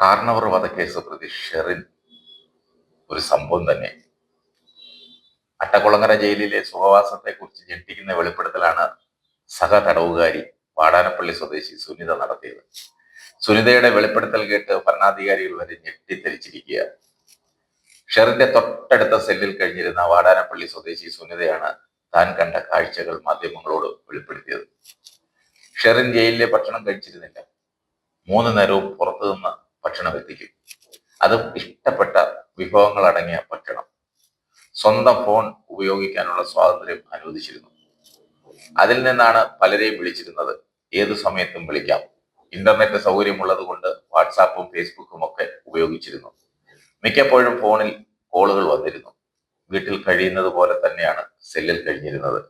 കാർണവർ വധക്കേസ് പ്രതി ഷെറിൻ ഒരു സംഭവം തന്നെ. അട്ടക്കുളങ്ങര ജയിലിലെ സുഖവാസത്തെക്കുറിച്ച് ഞെട്ടിക്കുന്ന വെളിപ്പെടുത്തലാണ് സഹ തടവുകാരി വാടാനപ്പള്ളി സ്വദേശി സുനിത നടത്തിയത്. സുനിതയുടെ വെളിപ്പെടുത്തൽ കേട്ട് ഭരണാധികാരികൾ വരെ ഞെട്ടിത്തെരിച്ചിരിക്കുക ഷെറിന്റെ തൊട്ടടുത്ത സെല്ലിൽ കഴിഞ്ഞിരുന്ന വാടാനപ്പള്ളി സ്വദേശി സുനിതയാണ് താൻ കണ്ട കാഴ്ചകൾ മാധ്യമങ്ങളോട് വെളിപ്പെടുത്തിയത്. ഷെറിൻ ജയിലിലെ ഭക്ഷണം കഴിച്ചിരുന്നില്ല. മൂന്ന് നേരവും പുറത്തു നിന്ന് ഭക്ഷണം എത്തിക്കും. അതും ഇഷ്ടപ്പെട്ട വിഭവങ്ങൾ അടങ്ങിയ ഭക്ഷണം. സ്വന്തം ഫോൺ ഉപയോഗിക്കാനുള്ള സ്വാതന്ത്ര്യം അനുവദിച്ചിരുന്നു. അതിൽ നിന്നാണ് പലരെയും വിളിച്ചിരുന്നത്. ഏതു സമയത്തും വിളിക്കാം. ഇന്റർനെറ്റ് സൗകര്യമുള്ളത് കൊണ്ട് വാട്സാപ്പും ഫേസ്ബുക്കും ഒക്കെ ഉപയോഗിച്ചിരുന്നു. മിക്കപ്പോഴും ഫോണിൽ കോളുകൾ വന്നിരുന്നു. വീട്ടിൽ കഴിയുന്നത് പോലെ തന്നെയാണ് സെല്ലിൽ കഴിഞ്ഞിരുന്നത്.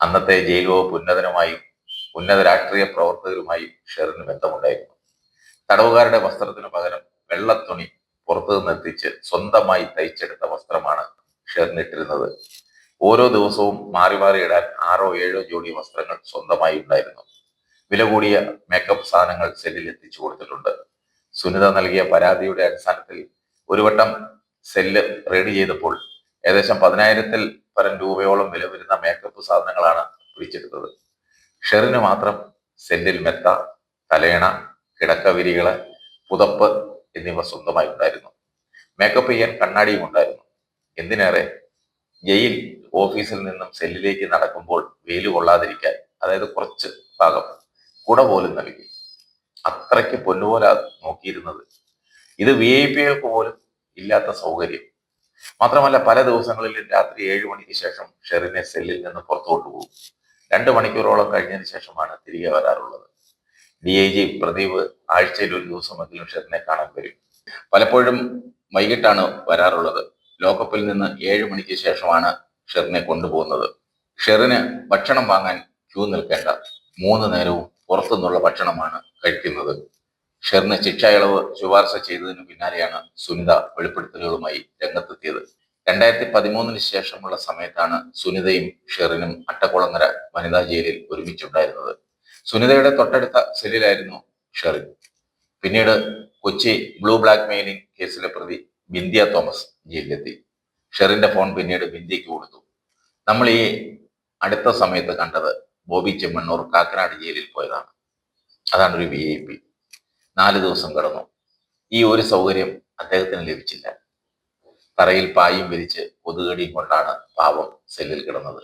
അന്നത്തെ ജയിൽ വകുപ്പ് ഉന്നതനുമായും ഉന്നത രാഷ്ട്രീയ പ്രവർത്തകരുമായും ഷെറിന് ബന്ധമുണ്ടായിരുന്നു. തടവുകാരുടെ വസ്ത്രത്തിന് പകരം വെള്ളത്തുണി പുറത്തു നിന്നെത്തിച്ച് സ്വന്തമായി തയ്ച്ചെടുത്ത വസ്ത്രമാണ് ഷെറിനിട്ടിരുന്നത് ഓരോ ദിവസവും മാറി മാറി ഇടാൻ ആറോ ഏഴോ ജോഡി വസ്ത്രങ്ങൾ സ്വന്തമായി ഉണ്ടായിരുന്നു. വില കൂടിയ മേക്കപ്പ് സാധനങ്ങൾ സെല്ലിൽ എത്തിച്ചു കൊടുത്തിട്ടുണ്ട്. സുനിത നൽകിയ പരാതിയുടെ അടിസ്ഥാനത്തിൽ ഒരു വട്ടം സെല്ല് റെഡി ചെയ്തപ്പോൾ ഏകദേശം പതിനായിരത്തിൽ പരം രൂപയോളം വില വരുന്ന മേക്കപ്പ് സാധനങ്ങളാണ് പിടിച്ചെടുത്തത്. ഷെറിന് മാത്രം സെല്ലിൽ മെത്ത തലയണ കിടക്കവിരികൾ പുതപ്പ് എന്നിവ സ്വന്തമായി ഉണ്ടായിരുന്നു മേക്കപ്പ് ചെയ്യാൻ കണ്ണാടിയും ഉണ്ടായിരുന്നു. എന്തിനേറെ? ജയിൽ ഓഫീസിൽ നിന്നും സെല്ലിലേക്ക് നടക്കുമ്പോൾ വെയിൽ കൊള്ളാതിരിക്കാൻ അതായത് കുറച്ച് ഭാഗം കുട പോലും നൽകി. അത്രയ്ക്ക് പൊന്നുപോലെ നോക്കിയിരുന്നത്. ഇത് വി ഐ പികൾക്ക് പോലും ഇല്ലാത്ത സൗകര്യം. മാത്രമല്ല പല ദിവസങ്ങളിലും രാത്രി ഏഴു മണിക്ക് ശേഷം ഷെറിനെ സെല്ലിൽ നിന്ന് പുറത്തു കൊണ്ടുപോകും രണ്ട് മണിക്കൂറോളം കഴിഞ്ഞതിന് ശേഷമാണ് തിരികെ വരാറുള്ളത്. ഡി ഐ ജി പ്രദീപ് ആഴ്ചയിൽ ഒരു ദിവസമെങ്കിലും ഷെറിനെ കാണാൻ വരും. പലപ്പോഴും വൈകിട്ടാണ് വരാറുള്ളത്. ലോക്കപ്പിൽ നിന്ന് ഏഴ് മണിക്ക് ശേഷമാണ് ഷെറിനെ കൊണ്ടുപോകുന്നത്. ഷെറിന് ഭക്ഷണം വാങ്ങാൻ ക്യൂ നിൽക്കേണ്ട മൂന്ന് നേരവും പുറത്തുനിന്നുള്ള ഭക്ഷണമാണ് കഴിക്കുന്നത്. ഷെറിന് ശിക്ഷ ഇളവ് ശുപാർശ ചെയ്തതിനു പിന്നാലെയാണ് സുനിത വെളിപ്പെടുത്തലുകളുമായി രംഗത്തെത്തിയത്. രണ്ടായിരത്തി പതിമൂന്നിന് ശേഷമുള്ള സമയത്താണ് സുനിതയും ഷെറിനും അട്ടക്കുളങ്ങര വനിതാ ജയിലിൽ ഒരുമിച്ചുണ്ടായിരുന്നത്. സുനിതയുടെ തൊട്ടടുത്ത സെല്ലിലായിരുന്നു ഷെറിൻ. പിന്നീട് കൊച്ചി ബ്ലൂ ബ്ലാക്ക് മെയിലിംഗ് കേസിലെ പ്രതി ബിന്ദിയ തോമസ് ജയിലിലെത്തി. ഷെറിന്റെ ഫോൺ പിന്നീട് ബിന്ദിക്ക് കൊടുത്തു. നമ്മൾ ഈ അടുത്ത സമയത്ത് കണ്ടത് ബോബി ചെമ്മണ്ണൂർ കാക്കനാട് ജയിലിൽ പോയതാണ്. അതാണ് ഒരു വി ഐ പി നാല് ദിവസം കടന്നു. ഈ ഒരു സൗകര്യം അദ്ദേഹത്തിന് ലഭിച്ചില്ല. തറയിൽ പായും വിരിച്ച് കൊതുകടിയും കൊണ്ടാണ് പാവം സെല്ലിൽ കിടന്നത്.